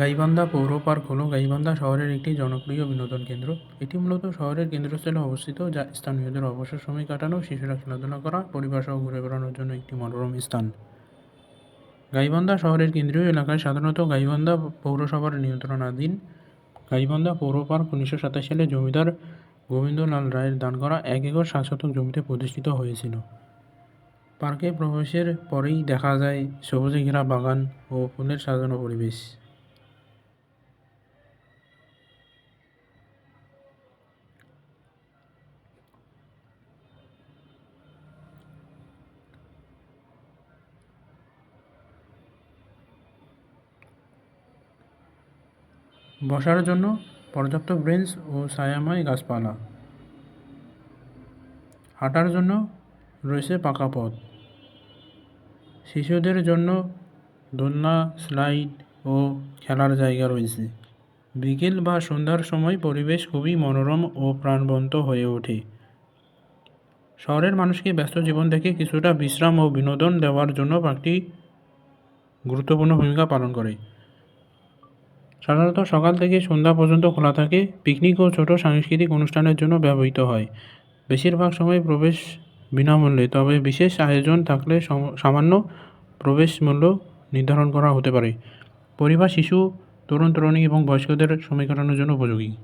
গাইবান্ধা পৌর পার্ক হল গাইবান্ধা শহরের একটি জনপ্রিয় বিনোদন কেন্দ্র। এটি মূলত শহরের কেন্দ্রস্থলে অবস্থিত, যা স্থানীয়দের অবসর সময় কাটানো, শিশুরা খেলাধুলা করা, পরিবার সহ ঘুরে বেড়ানোর জন্য একটি মনোরম স্থান। গাইবান্ধা শহরের কেন্দ্রীয় এলাকায় সাধারণত গাইবান্ধা পৌরসভার নিয়ন্ত্রণাধীন গাইবান্ধা পৌর পার্ক উনিশশো সাতাশ সালে জমিদার গোবিন্দলাল রায়ের দান করা এক একর সাত শতক জমিতে প্রতিষ্ঠিত হয়েছিল। পার্কে প্রবেশের পরেই দেখা যায় সবুজে ঘেরা বাগান ও ফুলের সাজানো পরিবেশ। বসার জন্য পর্যাপ্ত ব্রেঞ্চ ও ছায়াময় গাছপালা। হাঁটার জন্য রয়েছে পাকা পথ। শিশুদের জন্য দোলনা, স্লাইড ও খেলার জায়গা রয়েছে। বিকেল বা সন্ধ্যার সময় পরিবেশ খুবই মনোরম ও প্রাণবন্ত হয়ে ওঠে। শহরের মানুষকে ব্যস্ত জীবন থেকে কিছুটা বিশ্রাম ও বিনোদন দেওয়ার জন্য পার্কটি গুরুত্বপূর্ণ ভূমিকা পালন করে। সাধারণত সকাল থেকে সন্ধ্যা পর্যন্ত খোলা থাকে। পিকনিক ও ছোট সাংস্কৃতিক অনুষ্ঠানের জন্য ব্যবহৃত হয়। বেশিরভাগ সময় প্রবেশ বিনামূল্যে, তবে বিশেষ আয়োজন থাকলে সম- সামান্য প্রবেশ মূল্য নির্ধারণ করা হতে পারে। পরিবার, শিশু তরুণ তরুণী এবং বয়স্কদের সময় কাটানোর জন্য উপযোগী।